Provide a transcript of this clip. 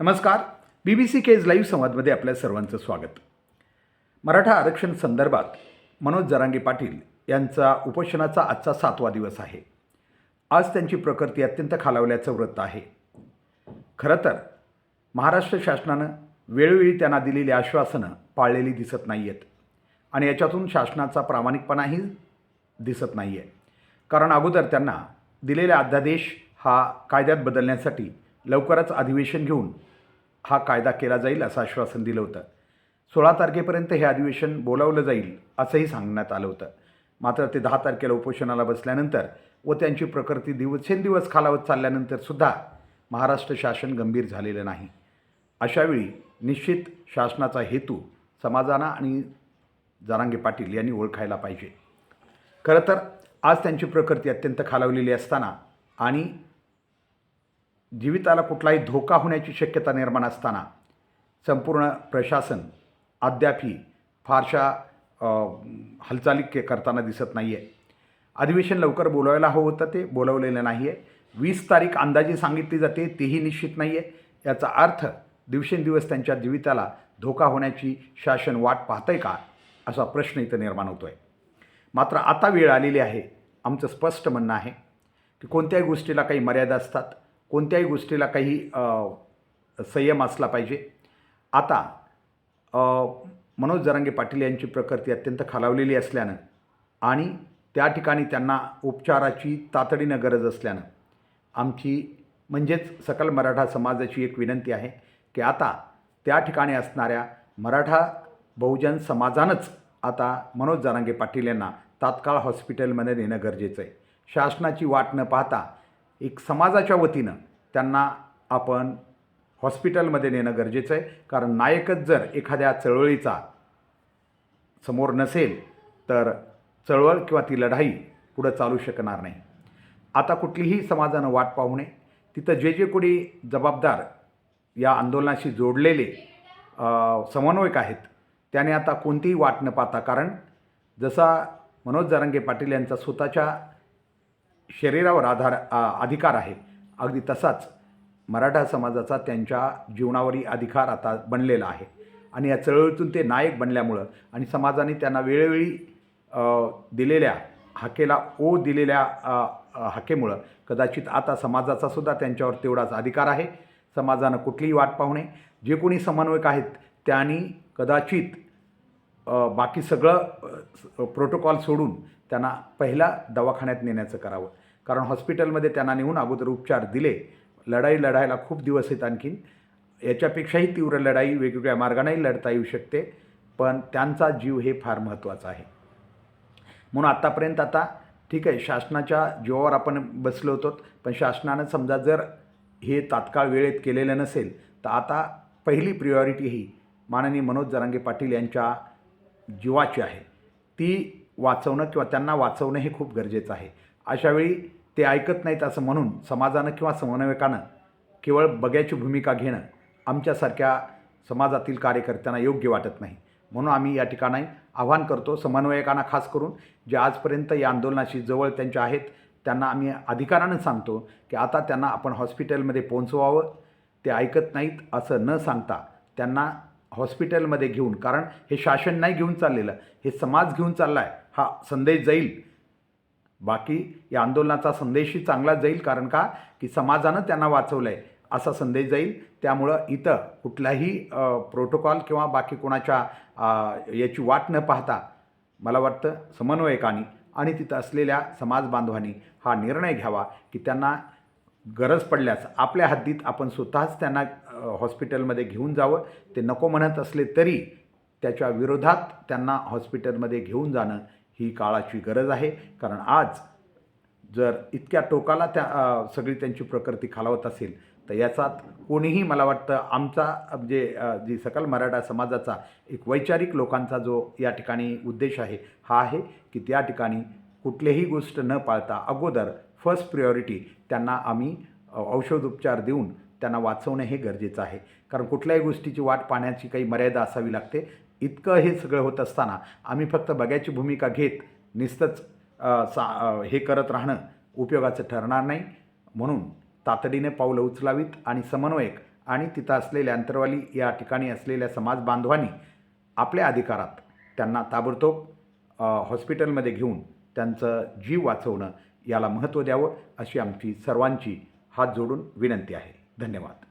नमस्कार. B B C Kej live संवादमध्ये आपल्या सर्वांचं स्वागत. मराठा आरक्षण संदर्भात मनोज जरांगे पाटील यांचा उपोषणाचा आजचा सातवा दिवस आहे. आज त्यांची प्रकृती अत्यंत खालावल्याचं वृत्त आहे. खरं तर महाराष्ट्र शासनानं वेळोवेळी त्यांना दिलेली आश्वासनं पाळलेली दिसत नाही आहेत आणि याच्यातून शासनाचा प्रामाणिकपणाही दिसत नाही आहे कारण अगोदर त्यांना दिलेला अध्यादेश हा कायद्यात बदलण्यासाठी लवकरच अधिवेशन घेऊन हा कायदा केला जाईल असं आश्वासन दिलं होतं. सोळा तारखेपर्यंत हे अधिवेशन बोलावलं जाईल असंही सांगण्यात आलं होतं. मात्र ते दहा तारखेला उपोषणाला बसल्यानंतर व त्यांची प्रकृती दिवसेंदिवस खालावत चालल्यानंतरसुद्धा महाराष्ट्र शासन गंभीर झालेलं नाही. अशावेळी निश्चित शासनाचा हेतू समाजाना आणि जरांगे पाटील यांनी ओळखायला पाहिजे. खरं तर आज त्यांची प्रकृती अत्यंत खालावलेली असताना आणि जीविताला कुठलाही धोका होण्याची शक्यता निर्माण असताना संपूर्ण प्रशासन अद्यापही फारशा हालचाली के करताना दिसत नाही आहे अधिवेशन लवकर बोलवायला हवं होतं ते बोलवलेलं नाही आहे वीस तारीख अंदाजे सांगितली जाते तेही निश्चित नाही आहे याचा अर्थ दिवसेंदिवस त्यांच्या जीविताला धोका होण्याची शासन वाट पाहतंय का असा प्रश्न इथं निर्माण होतो आहे मात्र आता वेळ आलेली आहे. आमचं स्पष्ट म्हणणं आहे की कोणत्याही गोष्टीला काही मर्यादा असतात. कोणत्याही गोष्टीला काही संयम असला पाहिजे. आता मनोज जरांगे पाटील यांची प्रकृती अत्यंत खालावलेली असल्यानं आणि त्या ठिकाणी त्यांना उपचाराची तातडीनं गरज असल्यानं आमची म्हणजेच सकल मराठा समाजाची एक विनंती आहे की आता त्या ठिकाणी असणाऱ्या मराठा बहुजन समाजानंच आता मनोज जरांगे पाटील यांना तात्काळ हॉस्पिटलमध्ये नेणं गरजेचं आहे. शासनाची वाट न पाहता एक समाजाच्या वतीनं त्यांना आपण हॉस्पिटलमध्ये नेणं गरजेचं आहे. कारण नायकच जर एखाद्या चळवळीचा समोर नसेल तर चळवळ किंवा ती लढाई पुढं चालू शकणार नाही. आता कुठलीही समाजानं वाट पाहू नये. तिथं जे जे कोणी जबाबदार या आंदोलनाशी जोडलेले समन्वयक आहेत त्याने आता कोणतीही वाट न पाहता कारण जसा मनोज जारंगे पाटील यांचा स्वतःच्या शरीरावर आधार अधिकार आहे. अगदी तसाच मराठा समाजाचा त्यांच्या जीवनावरही अधिकार आता बनलेला आहे. आणि या चळवळीतून ते नायक बनल्यामुळं आणि समाजाने त्यांना वेळोवेळी दिलेल्या हाकेला ओ दिलेल्या हाकेमुळं कदाचित आता समाजाचा सुद्धा त्यांच्यावर तेवढाच अधिकार आहे. समाजानं कुठलीही वाट पाहुणे जे कोणी समन्वयक आहेत त्यांनी कदाचित बाकी सगळं प्रोटोकॉल सोडून त्यांना पहिला दवाखान्यात नेण्याचं करावं. कारण हॉस्पिटलमध्ये त्यांना नेऊन अगोदर उपचार दिले. लढाई लढायला खूप दिवस आहेत आणखीन. याच्यापेक्षाही तीव्र लढाई वेगवेगळ्या मार्गानेही लढता येऊ शकते पण त्यांचा जीव हे फार महत्त्वाचा आहे. म्हणून आत्तापर्यंत आता ठीक आहे शासनाच्या जीवावर आपण बसलो होतो पण शासनानं समजा जर हे तात्काळ वेळेत केलेलं नसेल तर आता पहिली प्रियॉरिटी ही माननीय मनोज जरांगे पाटील यांच्या जीवाची आहे. ती वाचवणं किंवा त्यांना वाचवणं हे खूप गरजेचं आहे. अशावेळी ते ऐकत नाहीत असं म्हणून समाजानं किंवा समन्वयकानं केवळ बघ्याची भूमिका घेणं आमच्यासारख्या समाजातील कार्यकर्त्यांना योग्य वाटत नाही. म्हणून आम्ही या ठिकाणी आव्हान करतो समन्वयकांना खास करून जे आजपर्यंत या आंदोलनाशी जवळ त्यांच्या आहेत त्यांना आम्ही अधिकारानं सांगतो की आता त्यांना आपण हॉस्पिटलमध्ये पोहोचवावं. ते ऐकत नाहीत असं न सांगता त्यांना हॉस्पिटलमध्ये घेऊन कारण हे शासन नाही घेऊन चाललेलं हे समाज घेऊन चालला आहे हा संदेश जाईल. बाकी या आंदोलनाचा संदेशही चांगला जाईल कारण का? की समाजानं त्यांना वाचवलं आहे असा संदेश जाईल. त्यामुळं इथं कुठलाही प्रोटोकॉल किंवा बाकी कोणाच्या याची वाट न पाहता मला वाटतं समन्वयकांनी आणि तिथं असलेल्या समाज बांधवांनी हा निर्णय घ्यावा की त्यांना गरज पडल्यास आपल्या हद्दीत आपण स्वतःच त्यांना हॉस्पिटलमध्ये घेऊन जावं. ते नको म्हणत असले तरी त्याच्या विरोधात त्यांना हॉस्पिटलमध्ये घेऊन जाणं ही काळाची गरज आहे. कारण आज जर इतक्या टोकाला त्या सगळी त्यांची प्रकृती खालावत असेल तर याचात कोणीही मला वाटतं आमचा म्हणजे जी सकल मराठा समाजाचा एक वैचारिक लोकांचा जो या ठिकाणी उद्देश आहे हा आहे की त्या ठिकाणी कुठलीही गोष्ट न पाळता अगोदर फर्स्ट प्रियॉरिटी त्यांना आम्ही औषधोपचार देऊन त्यांना वाचवणं हे गरजेचं आहे. कारण कुठल्याही गोष्टीची वाट पाहण्याची काही मर्यादा असावी लागते. इतकं हे सगळं होत असताना आम्ही फक्त बघ्याची भूमिका घेत नुसतंच सा हे करत राहणं उपयोगाचं ठरणार नाही. म्हणून तातडीने पावलं उचलावीत आणि समन्वयक आणि तिथं असलेल्या अंतरवाली या ठिकाणी असलेल्या समाज बांधवांनी आपल्या अधिकारात त्यांना ताबडतोब हॉस्पिटलमध्ये घेऊन त्यांचं जीव वाचवणं याला महत्त्व द्यावं अशी आमची सर्वांची हात जोडून विनंती आहे. धन्यवाद.